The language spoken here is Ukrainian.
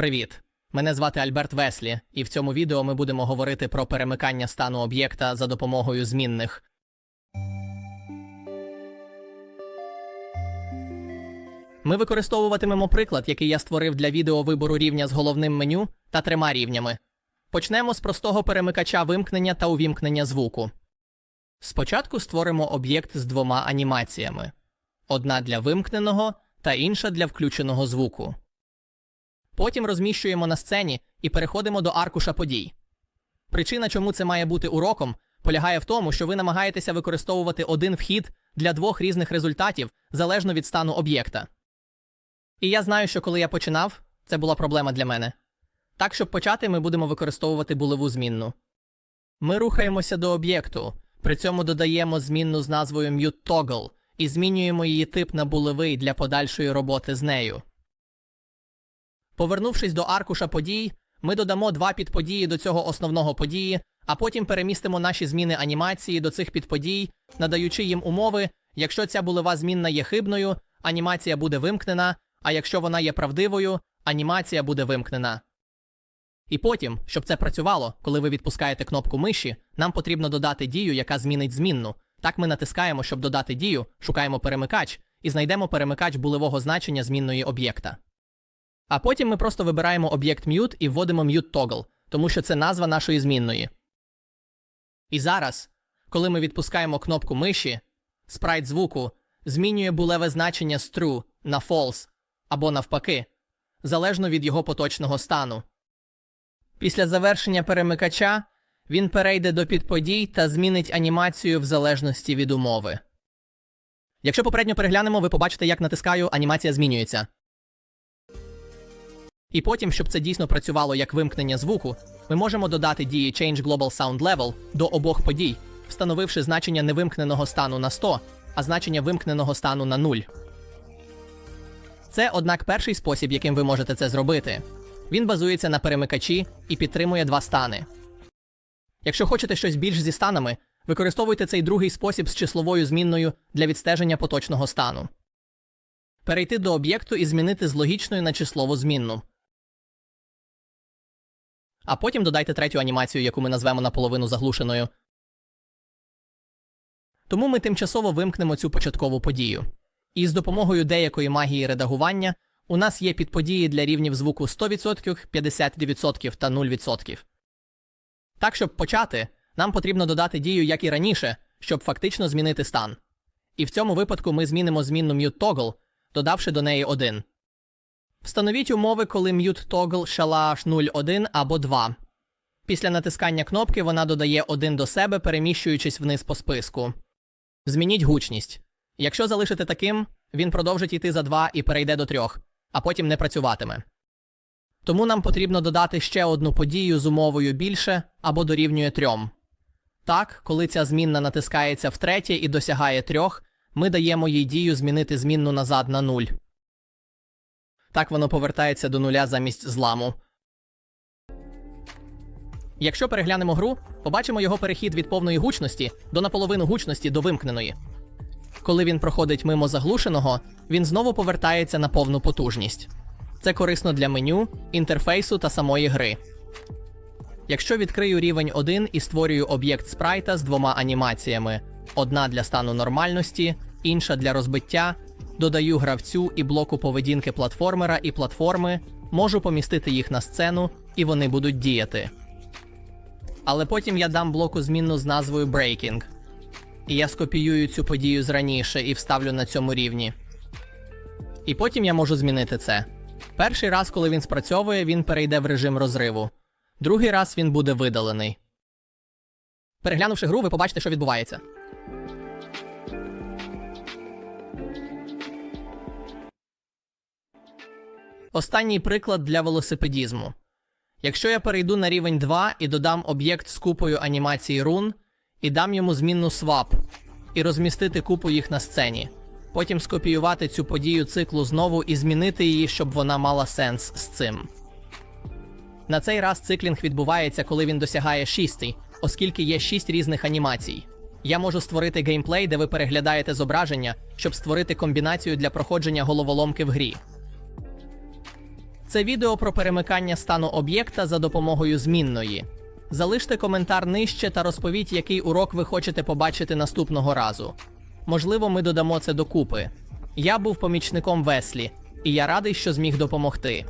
Привіт! Мене звати Альберт Веслі, і в цьому відео ми будемо говорити про перемикання стану об'єкта за допомогою змінних. Ми використовуватимемо приклад, який я створив для відео вибору рівня з головним меню та трьома рівнями. Почнемо з простого перемикача вимкнення та увімкнення звуку. Спочатку створимо об'єкт з двома анімаціями: одна для вимкненого та інша для включеного звуку. Потім розміщуємо на сцені і переходимо до аркуша подій. Причина, чому це має бути уроком, полягає в тому, що ви намагаєтеся використовувати один вхід для двох різних результатів залежно від стану об'єкта. І я знаю, що коли я починав, це була проблема для мене. Так, щоб почати, ми будемо використовувати булеву змінну. Ми рухаємося до об'єкту, при цьому додаємо змінну з назвою MuteToggle і змінюємо її тип на булевий для подальшої роботи з нею. Повернувшись до аркуша подій, ми додамо два підподії до цього основного події, а потім перемістимо наші зміни анімації до цих підподій, надаючи їм умови, якщо ця булева змінна є хибною, анімація буде вимкнена, а якщо вона є правдивою, анімація буде вимкнена. І потім, щоб це працювало, коли ви відпускаєте кнопку миші, нам потрібно додати дію, яка змінить змінну. Так ми натискаємо, щоб додати дію, шукаємо перемикач і знайдемо перемикач булевого значення змінної об'єкта. А потім ми просто вибираємо об'єкт mute і вводимо mute toggle, тому що це назва нашої змінної. І зараз, коли ми відпускаємо кнопку миші, спрайт звуку змінює булеве значення з true на false або навпаки, залежно від його поточного стану. Після завершення перемикача він перейде до підподій та змінить анімацію в залежності від умови. Якщо попередньо переглянемо, ви побачите, як натискаю, анімація змінюється. І потім, щоб це дійсно працювало як вимкнення звуку, ми можемо додати дії Change Global Sound Level до обох подій, встановивши значення невимкненого стану на 100, а значення вимкненого стану на 0. Це, однак, перший спосіб, яким ви можете це зробити. Він базується на перемикачі і підтримує два стани. Якщо хочете щось більш зі станами, використовуйте цей другий спосіб з числовою змінною для відстеження поточного стану. Перейти до об'єкту і змінити з логічною на числову змінну. А потім додайте третю анімацію, яку ми назвемо наполовину заглушеною. Тому ми тимчасово вимкнемо цю початкову подію. І з допомогою деякої магії редагування у нас є підподії для рівнів звуку 100%, 50% та 0%. Так, щоб почати, нам потрібно додати дію, як і раніше, щоб фактично змінити стан. І в цьому випадку ми змінимо змінну mute toggle, додавши до неї 1. Встановіть умови, коли mute toggle шалаш 0,1 або 2. Після натискання кнопки вона додає 1 до себе, переміщуючись вниз по списку. Змініть гучність. Якщо залишите таким, він продовжить йти за 2 і перейде до 3, а потім не працюватиме. Тому нам потрібно додати ще одну подію з умовою більше або дорівнює 3. Так, коли ця змінна натискається втретє і досягає 3, ми даємо їй дію змінити змінну назад на 0. Так воно повертається до нуля замість зламу. Якщо переглянемо гру, побачимо його перехід від повної гучності до наполовину гучності до вимкненої. Коли він проходить мимо заглушеного, він знову повертається на повну потужність. Це корисно для меню, інтерфейсу та самої гри. Якщо відкрию рівень 1 і створюю об'єкт спрайта з двома анімаціями: одна для стану нормальності, інша для розбиття, додаю гравцю і блоку поведінки платформера і платформи, можу помістити їх на сцену, і вони будуть діяти. Але потім я дам блоку змінну з назвою Breaking. І я скопіюю цю подію з раніше і вставлю на цьому рівні. І потім я можу змінити це. Перший раз, коли він спрацьовує, він перейде в режим розриву. Другий раз він буде видалений. Переглянувши гру, ви побачите, що відбувається. Останній приклад для велосипедізму. Якщо я перейду на рівень 2 і додам об'єкт з купою анімації рун, і дам йому змінну swap, і розмістити купу їх на сцені. Потім скопіювати цю подію циклу знову і змінити її, щоб вона мала сенс з цим. На цей раз циклінг відбувається, коли він досягає 6, оскільки є 6 різних анімацій. Я можу створити геймплей, де ви переглядаєте зображення, щоб створити комбінацію для проходження головоломки в грі. Це відео про перемикання стану об'єкта за допомогою змінної. Залиште коментар нижче та розповіть, який урок ви хочете побачити наступного разу. Можливо, ми додамо це докупи. Я був помічником Веслі, і я радий, що зміг допомогти.